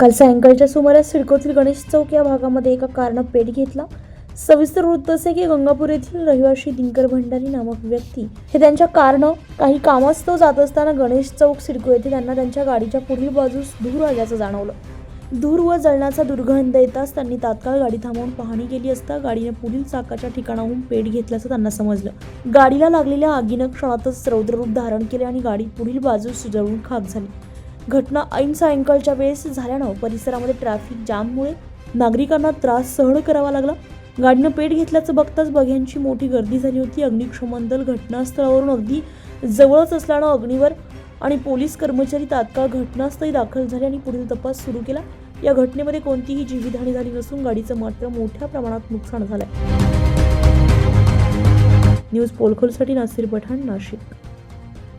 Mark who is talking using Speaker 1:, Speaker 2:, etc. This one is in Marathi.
Speaker 1: काल सायंकाळच्या सुमारास सिडकोतील गणेश चौक या भागामध्ये एका कारनं पेट घेतला. सविस्तर वृत्त असे की गंगापूर येथील रहिवासी दिनकर भंडारी नामक व्यक्ती हे त्यांच्या कारनं काही कामास्तव जात असताना गणेश चौक सिडको येथे त्यांना त्यांच्या गाडीच्या पुढील बाजूस धूर आल्याचं जाणवलं. धूर व जळण्याचा दुर्गंध येताच त्यांनी तात्काळ गाडी थांबवून पाहणी केली असता गाडीने पुढील चाकाच्या ठिकाणाहून पेट घेतल्याचं त्यांना समजलं. गाडीला लागलेल्या आगीनं क्षणातच रौद्ररूप धारण केले आणि गाडी पुढील बाजूस जळून खाक झाली. घटना ऐन सायंकाळच्या वेळेस झाल्यानं परिसरामध्ये ट्रॅफिक जाममुळे नागरिकांना त्रास सहन करावा लागला. गाडीनं पेट घेतल्याचं बघताच बघ्यांची मोठी गर्दी झाली होती. अग्निशमन दल घटनास्थळावरून अगदी जवळच असल्यानं अग्निवर आणि पोलीस कर्मचारी तात्काळ घटनास्थळी दाखल झाले आणि पुढील तपास सुरू केला. या घटनेमध्ये कोणतीही जीवितहानी झाली नसून गाडीचं मात्र मोठ्या प्रमाणात नुकसान झालंय. न्यूज पोलखोलसाठी नासिर पठाण नाशिक.